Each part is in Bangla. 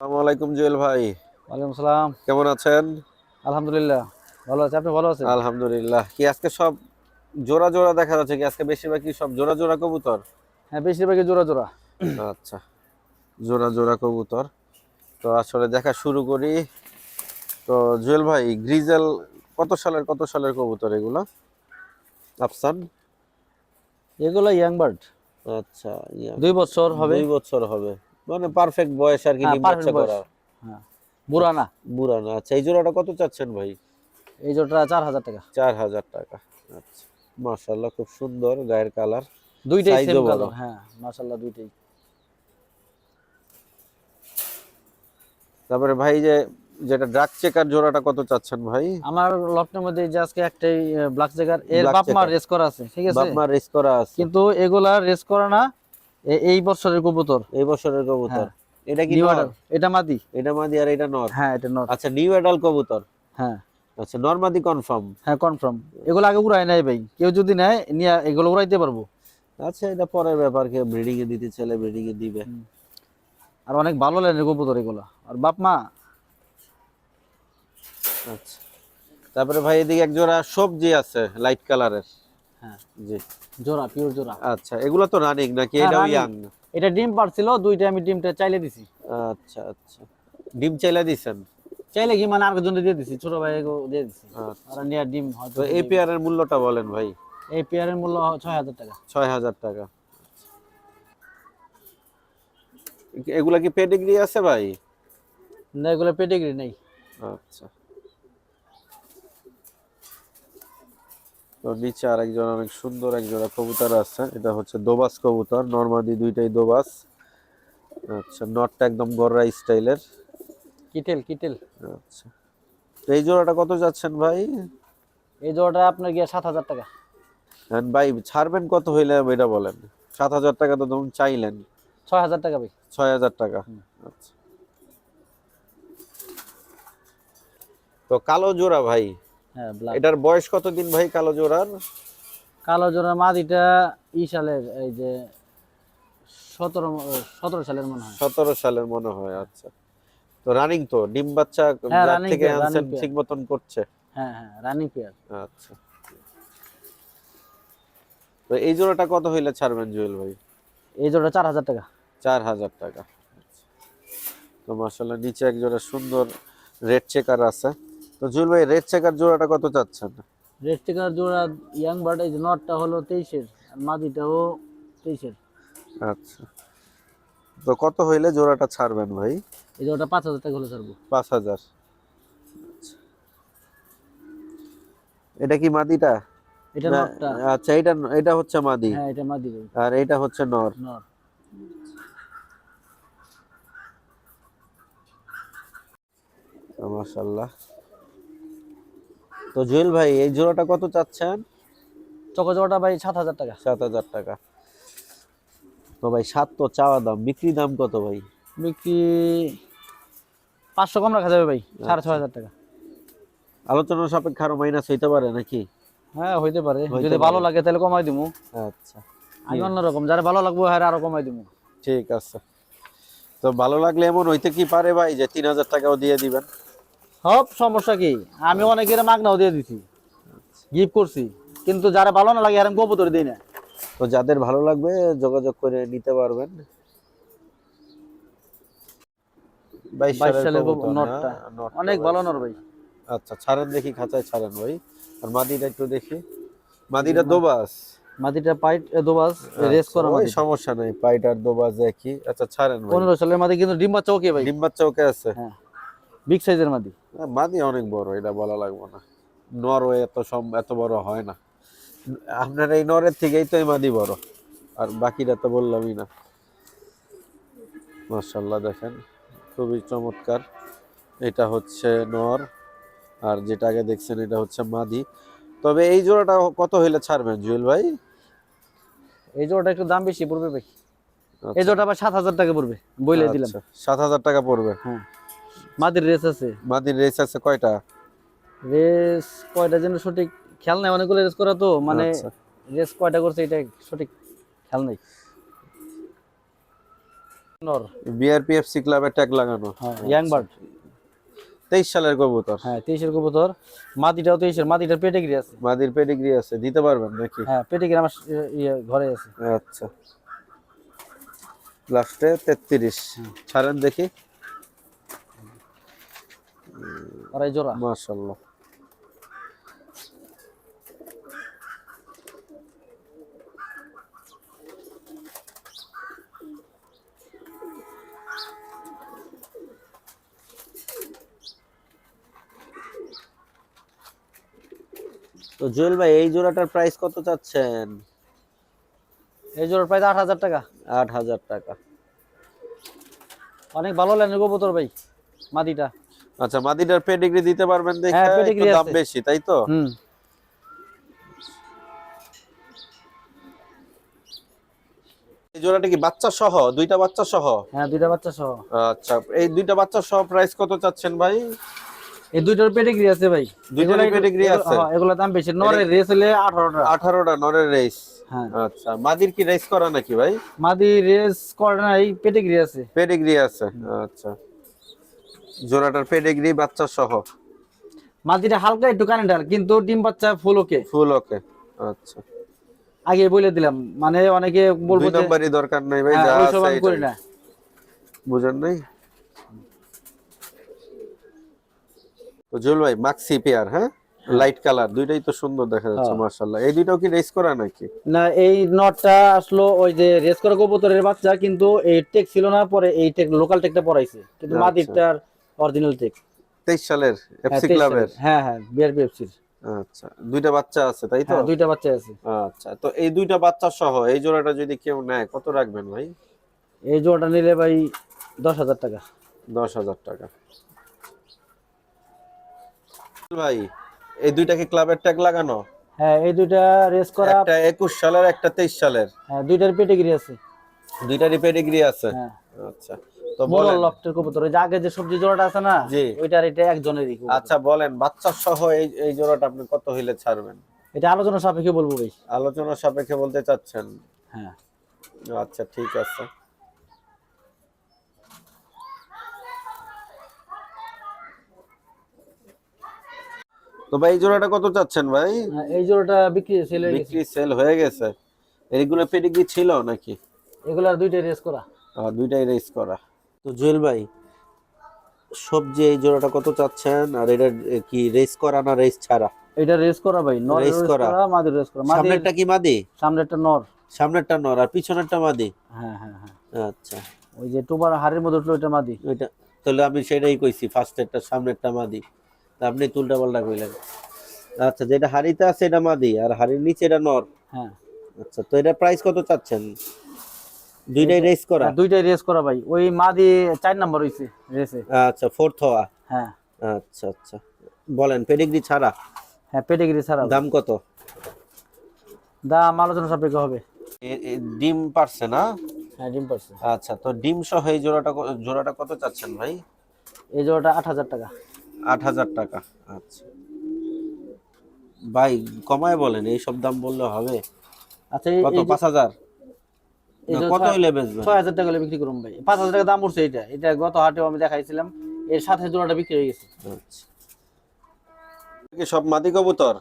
আসসালামু আলাইকুম জুয়েল ভাই। ওয়ালাইকুম সালাম। কেমন আছেন? আলহামদুলিল্লাহ ভালো আছে। আপনি ভালো আছেন? আলহামদুলিল্লাহ। কি আজকে সব জোড়া জোড়া দেখা যাচ্ছে কি? আজকে বেশিরভাগ কি সব জোড়া জোড়া কবুতর? হ্যাঁ বেশিরভাগই জোড়া জোড়া। আচ্ছা জোড়া জোড়া কবুতর। তো আসলে দেখা শুরু করি। তো জুয়েল ভাই গ্রিজেল কত সালের কত সালের কবুতর এগুলো? আফসান? এগুলো ইয়াং বার্ড। আচ্ছা দুই বছর হবে। দুই বছর হবে। মানে পারফেক্ট বয়স আর কি হ্যাঁ, ডিম বাচ্চা হ্যাঁ বুড়া না বুড়া না আচ্ছা এই জোড়াটা কত চাচ্ছেন ভাই? এই জোড়াটা চার হাজার টাকা। চার হাজার টাকা। আচ্ছা মাশাল্লাহ খুব সুন্দর গায়ের কালার দুইটাই সেম কালার হ্যাঁ মাশাআল্লাহ দুইটাই। তারপরে ভাই যে যেটা ড্রাগ চেকার জোড়াটা কত চাচ্ছেন ভাই? আমার লফটের মধ্যে যে আজকে একটাই ব্ল্যাক জেগার এর বাপ রেস করা আছে ঠিক আছে? বাপমা রেস করা আছে। কিন্তু এগুলা রেস করা না এই বছরের কবুতর? এই বছরের কবুতর। হ্যাঁ। এটা কি নর। এটা মাদি? এটা মাদি আর এটা নর? হ্যাঁ এটা নট আচ্ছা নিউ অ্যাডাল কবুতর? হ্যাঁ। আচ্ছা নর মাদি কনফার্ম হ্যাঁ কনফার্ম এগুলো আগে উড়াই নাই ভাই। কেউ যদি নেয় নিয়ে এগুলো উড়াইতে পারব। আচ্ছা এটা পরের ব্যাপার কে ব্রিডিং এ দিতে চাইলে ব্রিডিং এ দিবে আর অনেক ভালো লাইনের কবুতর এগুলো। আর বাপ মা? আচ্ছা। তারপরে ভাই এদিকে এক জোড়া সবজি আছে লাইট কালারের হ্যাঁ। জি। জোড়া পিওর জোড়া। আচ্ছা এগুলো তো রানিং নাকি? হ্যাঁ, এটাও ইয়াং এটা ডিম পারছিল দুইটা আমি ডিমটা চাইলে দিছি। আচ্ছা আচ্ছা। ডিম চাইলা দিছেন? চাইলে কি মানে আরেকজন দিয়ে দিছি ছোট ভাই দিয়ে দিছি। আচ্ছা। আর নিয়ে ডিম হয়তো এই পেয়ারের মূল্যটা বলেন ভাই। এই পেয়ারের মূল্য ছয় হাজার টাকা। ছয় হাজার টাকা। এগুলা কি পেডিগ্রি আছে ভাই? না এগুলা পেডিগ্রি নেই। আচ্ছা। তো নিচে আরেকজন অনেক সুন্দর এক জোড়া কবুতর আছে। এটা হচ্ছে দোবাস কবুতর নর্মাদি দুইটাই দোবাস। আচ্ছা নটটা একদম গররা স্টাইলের। কিটেল কিটেল। আচ্ছা তো এই জোড়াটা কত যাচ্ছেন ভাই? এই জোড়াটা আপনার গিয়ে সাত হাজার টাকা। And ভাই ছাড়বেন কত হইলে এটা বলেন। সাত হাজার টাকা তো ধরুন চাইলেন। ছয় হাজার টাকা ভাই। ছয় হাজার টাকা। আচ্ছা। তো কালো জোড়া ভাই হ্যাঁ। এটার বয়স ভাই কালো জোড়ার? কালো জোড়া মাদিটা ই সালের এই যে সতেরো সতেরো সালের মনে হয়। সতেরো সালের মনে হয় আচ্ছা। তো রানিং তো ডিম বাচ্চা হ্যাঁ, থেকে আনছেন ঠিক মতন করছে। হ্যাঁ হ্যাঁ রানিং পেয়ার আচ্ছা। তো এই জোড়াটা কত হইলে ছাড়বেন জুয়েল ভাই? এই জোড়া চার হাজার টাকা। চার হাজার টাকা। আচ্ছা। তো মাসাল্লাহ নিচে এক জোড়া সুন্দর রেড চেকার আছে। তো জুয়েল ভাই রেড চেকার জোড়াটা কত চাচ্ছেন? রেড টিকার জোড়া ইয়াং বার্ড এই নটটা হলো তেইশের আর মাদিটাও তেইশের। আচ্ছা। তো কত হইলে জোড়াটা ছাড়বেন ভাই? এই জোড়াটা পাঁচ হাজার টাকা হলে ছাড়বো। পাঁচ হাজার। এটা কি মাদিটা? এটা নটটা আচ্ছা এটা এটা হচ্ছে মাদি। হ্যাঁ এটা মাদি আর এটা হচ্ছে নর নর মাশাল্লাহ তো জুয়েল ভাই এই জোড়াটা কত চাচ্ছেন? চকো জোড়াটা ভাই সাত হাজার টাকা। সাত হাজার টাকা। তো ভাই সাত তো চাওয়া দাম। বিক্রি দাম কত ভাই? বিক্রি পাঁচশো কম রাখা যাবে ভাই সাড়ে ছয় হাজার টাকা। আলোচনা সাপেক্ষে আরও মাইনাস হইতে পারে নাকি? হ্যাঁ হইতে পারে। যদি ভালো লাগে তাহলে কমাই দিমু। আচ্ছা। আমি অন্যরকম যারা ভালো লাগবে হ্যাঁ আরও কমাই দিমু। ঠিক আছে। তো ভালো লাগলে এমন হইতে কি পারে ভাই যে তিন হাজার টাকাও দিয়ে দিবেন? সব সমস্যা কি? আমি অনেকের মাগনাও দিয়ে দিছি। গিফট করছি। কিন্তু যারা ভালো না লাগে আর আমি কবুতর দিই না। তো যাদের ভালো লাগবে যোগাযোগ করে নিতে পারবেন। হ্যাঁ, অনেক ভালো নর ভাই। আচ্ছা ছাড়েন দেখি খাঁচায় ছাড়েন ভাই। আর মাদিটা একটু দেখি। মাদিটা দোবাস। মাদিটা পাইট দোবাস রেস আচ্ছা, করা ওই মাদি। সমস্যা নাই পাইটার দোবাস একই। আচ্ছা ছাড়েন ভাই। পনেরো সালের মাদি কিন্তু ডিম বাচ্চা ওকে ভাই? ডিম বাচ্চা ওকে আছে? হ্যাঁ। বিগ সাইজের মাদি। হ্যাঁ, অনেক বড় এটা বলা লাগবে না। নরওয়ে এত সম এত বড় হয় না। আপনার এই নরের থেকেই তো এই মাদি বড় আর বাকিটা তো বললামই না। মার্শাল্লাহ দেখেন খুবই চমৎকার। এটা হচ্ছে নর আর যেটা আগে দেখছেন এটা হচ্ছে মাদি। তবে এই জোড়াটা কত হইলে ছাড়বেন জুয়েল ভাই? এই জোড়াটা একটু দাম বেশি পড়বে ভাই। আচ্ছা, এই জোড়াটা আবার সাত হাজার টাকা পড়বে বইলে দিলাম। আচ্ছা, সাত হাজার টাকা পড়বে। হ্যাঁ। মাদির রেস আছে। মাদির রেস আছে কয়টা? রেস কয়টা যেন সঠিক খেয়াল নাই অনেকগুলো রেস করা তো মানে আচ্ছা। রেস কয়টা করছে এটা সঠিক খেয়াল নাই। নর বিআরপিএফসি ক্লাবের ট্যাগ লাগানো। হ্যাঁ ইয়াং বার্ড তেইশ সালের কবুতর। হ্যাঁ তেইশের কবুতর। মাদিটাও তেইশের মাদিটার পেটেগিরি আছে। মাদির পেডিগ্রি আছে দিতে পারবেন নাকি? হ্যাঁ পেটেগিরি আমার ইয়ে- ইয়ে ঘরে আছে। আচ্ছা। লাস্টে তেত্রিশ। ছাড়েন দেখি। আড়াই জোড়া? তো জুয়েল ভাই এই জোড়াটার প্রাইস কত চাচ্ছেন? এই জোড়ার প্রাইস আট হাজার টাকা। আট হাজার টাকা। অনেক ভালো লাইনের কবুতর ভাই মাদিটা আচ্ছা মাদিটার পেডিগ্রি দিতে পারবেন দেখে হ্যাঁ, একটু pedigree দাম বেশি তাই তো? হুম। এই জোড়াটা কি বাচ্চা সহ? দুইটা বাচ্চা সহ? হ্যাঁ দুইটা বাচ্চা সহ। আচ্ছা এই দুইটা বাচ্চা সহ প্রাইস কত চাচ্ছেন ভাই? এই দুইটার পেডিগ্রি আছে ভাই। pedigree এগুলা- আছে? হ্যাঁ, এগুলা দাম বেশি। নরের রেস হলে আঠারোটা। আঠারোটা নরের রেস হ্যাঁ। আচ্ছা মাদির কি রেস করা নাকি ভাই? মাদি রেস করে নাই পেডিগ্রি আছে। পেডিগ্রি আছে আচ্ছা। জোড়াটার পেডিগ্রি বাচ্চা সহ। মাদিটা হালকা একটু কানেন্টার কিন্তু ডিম বাচ্চা ফুল ওকে ফুল ওকে আচ্ছা। আগে বলে দিলাম মানে অনেকে বলব দুই যে নাম্বারই দরকার নাই ভাই হ্যাঁ, যা আছে করি না। বুঝেন নাই? তো জুল ভাই মাক্সি পেয়ার হ্যাঁ? লাইট কালার দুইটাই তো সুন্দর দেখা যাচ্ছে হ্যাঁ। মাশাআল্লাহ। এই দুইটাও কি রেস করা নাকি? না এই নটটা আসলো ওই যে রেস করা কবুতরের বাচ্চা কিন্তু এই টেক ছিল না পরে এই টেক লোকাল টেকটা পড়াইছে কিন্তু আচ্ছা। মাদিরটার অরিজিনাল টেক তেইশ সালের এফসি ক্লাবের হ্যাঁ হ্যাঁ আচ্ছা দুইটা বাচ্চা আছে তাই তো? হ্যাঁ দুইটা বাচ্চা আছে। আচ্ছা তো এই দুইটা বাচ্চা সহ এই জোড়াটা যদি কেউ নেয় কত রাখবেন ভাই? এই জোড়াটা নিলে ভাই দশ হাজার টাকা। দশ হাজার টাকা। ভাই এই দুইটা কি ক্লাবের ট্যাগ লাগানো? হ্যাঁ এই দুইটা রেস করা একটা একুশ সালের একটা তেইশ সালের। হ্যাঁ দুইটার পেটিগিরি আছে। দুইটারই পেডিগ্রি আছে। হ্যাঁ। আচ্ছা তো বড় বলেন। লফটের কবুতর ওই যে আগে যে সবজি জোড়াটা আছে না। ওইটার এটা একজনেরই আচ্ছা বলেন বাচ্চা সহ এই এই জোড়াটা আপনি কত হইলে ছাড়বেন? এটা আলোচনা সাপেক্ষে বলব ভাই আলোচনা সাপেক্ষে বলতে চাচ্ছেন? হ্যাঁ। আচ্ছা ঠিক আছে। তো ভাই এই জোড়াটা কত চাচ্ছেন ভাই? হ্যাঁ, এই জোড়াটা বিক্রি বিক্রি সেল হয়ে গেছে। এইগুলো পেডিগ্রি ছিল নাকি? এগুলার দুইটা রেস করা? আহ, দুইটাই রেস করা। তো জুয়েল ভাই সবজি এই জোড়াটা কত চাচ্ছেন আর এটা কি রেস করা না রেস ছাড়া? এটা রেস করা ভাই নর রেস করা। মাদির রেস করা। মাদির সামনেরটা কি মাদি? সামনেরটা নর। সামনেরটা নর আর পিছনেরটা মাদি? হ্যাঁ হ্যাঁ হ্যাঁ। আচ্ছা। ওই যে টোবার হাড়ের মধ্যে উঠল ওইটা মাদি। ওইটা তাহলে আমি সেটাই কইছি ফার্স্টেরটা সামনেরটা মাদি। তা আপনি তুলটা পাল্টা কইলেন। আচ্ছা যেটা হাড়িতে আছে এটা মাদি আর হাড়ির নিচে এটা নর। হ্যাঁ। আচ্ছা তো এটা প্রাইস কত চাচ্ছেন? দুইটাই রেস করা? হ্যাঁ, দুইটাই রেস করা ভাই। ওই মা দিয়ে 4 নাম্বার হইছে রেসে আচ্ছা ফোর্থ হওয়া? হ্যাঁ। আচ্ছা আচ্ছা। বলেন পেডিগ্রি ছাড়া? হ্যাঁ পেডিগ্রি ছাড়া। দাম কত? দাম আলোচনা সাপেক্ষ হবে। ডিম পারছে না? হ্যাঁ ডিম পারছে। আচ্ছা তো ডিম সহ এই জোড়াটা জোড়াটা কত চাচ্ছেন ভাই? এই জোড়াটা 8000 টাকা। 8000 টাকা আচ্ছা। ভাই কমায় বলেন এই সব দাম বললে হবে। আচ্ছা কত? 5000 কত হইলে বেচবেন? ছয় হাজার টাকা হলে বিক্রি করুন ভাই। পাঁচ হাজার টাকা দাম উঠছে এটা এটা গত হাটেও আমি দেখাইছিলাম এর সাথে জোড়াটা বিক্রি হয়ে গেছে। আচ্ছা। কি সব মাদি কবুতর?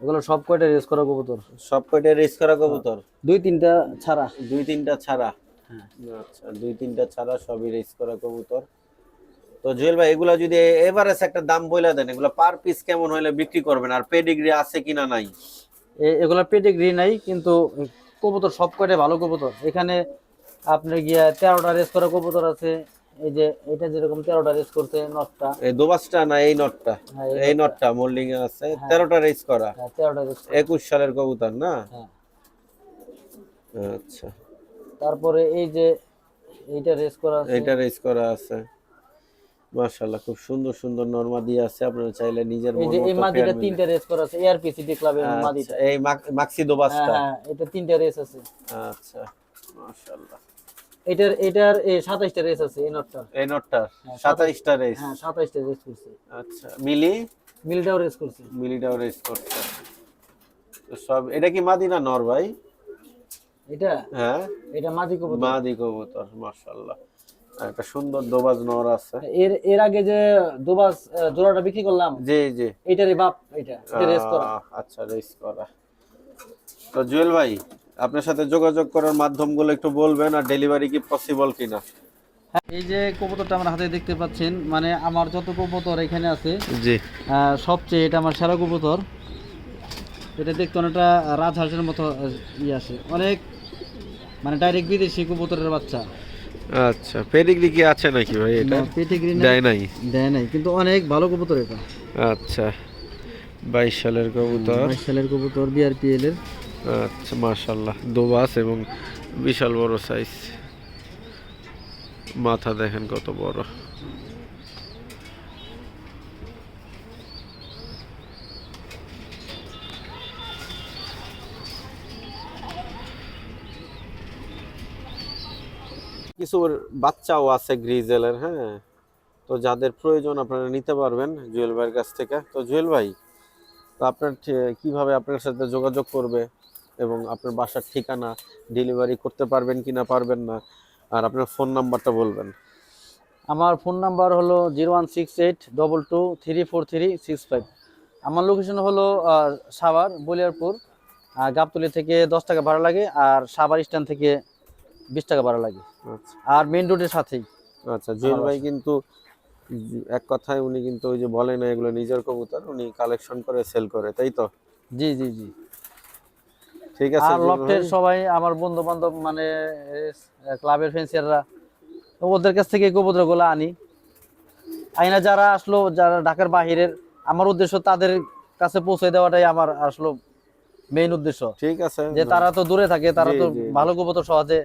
এগুলো সব কয়টা রেস করা কবুতর? সব কয়টা রেস করা কবুতর? দুই তিনটা ছাড়া। দুই তিনটা ছাড়া? হ্যাঁ। আচ্ছা দুই তিনটা ছাড়া সবই রেস করা কবুতর। তো জুয়েল ভাই এগুলা যদি এভারেজ একটা দাম বইলা দেন এগুলা পার পিস কেমন হইলে বিক্রি করবেন? আর পেডিগ্রি আছে কিনা নাই? এগুলা পেটিগ্রি নাই কিন্তু কবুতর সব কয়টা ভালো কবুতর? এখানে আপনার গিয়া তেরোটা রেস করা কবুতর আছে। এই যে এটা যেরকম তেরোটা রেস করছে নটটা এই দোবাসটা না এই নটটা হ্যাঁ, এই নটটা মোল্ডিং এ আছে। তেরোটা রেস করা। হ্যাঁ, তেরোটা রেস একুশ সালের কবুতর না? হ্যাঁ। আচ্ছা। তারপরে এই যে এইটা রেস করা আছে। এটা রেস করা আছে। মাশাআল্লাহ খুব সুন্দর সুন্দর নরমা দিয়ে আছে। আপনারা চাইলে নিজের মন যে এই মাদিটা তিনটা রেস করা আছে ক্লাবের মাদিটা আচ্ছা, এই মাক- মাক্সি হ্যাঁ দোবাসটা হ্যাঁ এটা তিনটা রেস আছে। আচ্ছা মাশাআল্লাহ। এটার এটার এই রেস আছে এই নটটার। এই হ্যাঁ, রেস। হ্যাঁ রেস করছে। আচ্ছা মিলি? মিলটাও রেস করছে। মিলিটাও রেস করছে। তো সব এটা কি মাদিনা নর ভাই? এটা? হ্যাঁ? এটা মাদি কবুতর। মাদি কবুতর মাশাআল্লাহ। একটা সুন্দর দোবাজ নর আছে। এর এর আগে যে দুবাস আহ, জোড়াটা বিক্রি করলাম জি জি। বাপ এটা রেস করা। আচ্ছা রেস করা। তো জুয়েল ভাই আপনার সাথে যোগাযোগ করার মাধ্যমগুলো একটু বলবেন আর ডেলিভারি কি পসিবল কিনা? হ্যাঁ, এই যে কবুতরটা আমার হাতে দেখতে পাচ্ছেন মানে আমার যত কবুতর এখানে আছে জি। আহ, সবচেয়ে এটা আমার সেরা কবুতর। এটা দেখতে অনেকটা রাজহাঁসের মতো আহ, ই আছে। অনেক মানে ডাইরেক্ট বিদেশি কবুতরের বাচ্চা। আচ্ছা পেডিগ্রি কি আছে নাকি ভাই এটা? পেটিগ্রি দেয় নাই? দেয় নাই কিন্তু অনেক ভালো কবুতর এটা। আচ্ছা বাইশ সালের কবুতর। বাইশ সালের কবুতর বিআরপিএল এর। আচ্ছা মাশাল্লাহ দোবাস এবং বিশাল বড় সাইজ মাথা দেখেন কত বড়। কিছু বাচ্চাও আছে গ্রিজেলের হ্যাঁ? তো যাদের প্রয়োজন আপনারা নিতে পারবেন জুয়েল ভাইয়ের কাছ থেকে। তো জুয়েল ভাই, তো আপনার কীভাবে আপনার সাথে যোগাযোগ করবে এবং আপনার বাসার ঠিকানা ডেলিভারি করতে পারবেন কি না পারবেন না? আর আপনার ফোন নাম্বারটা বলবেন। আমার ফোন নাম্বার হলো zero one six eight double two three four three six five. আমার লোকেশন হলো সাভার, বলিয়ারপুর গাবতলি থেকে দশ টাকা ভাড়া লাগে আর সাভার স্ট্যান্ড থেকে বিশ টাকা ভাড়া লাগে। আচ্ছা। আর মেইন রোডের সাথেই। আচ্ছা জুয়েল ভাই কিন্তু এক কথায় উনি কিন্তু ওই যে বলে না এগুলো নিজের কবুতর উনি কালেকশন করে সেল করে তাই তো? জি জি জি। ঠিক আছে আর লফটের সবাই আমার বন্ধু বান্ধব মানে ক্লাবের ফেন্সিয়াররা ওদের কাছ থেকে কবুতরগুলো আনি। আইনা যারা আসলো যারা ঢাকার বাহিরের আমার উদ্দেশ্য তাদের কাছে পৌঁছে দেওয়াটাই আমার আসলো মেইন উদ্দেশ্য। ঠিক আছে যে তারা তো দূরে থাকে তারা তো। ভালো কবুতর সহজে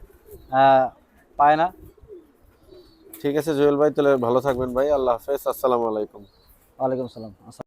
পায় না। ঠিক আছে, জুয়েল ভাই, তাহলে ভালো থাকবেন ভাই। আল্লাহ হাফেজ। আসসালামু আলাইকুম। ওয়ালাইকুম সালাম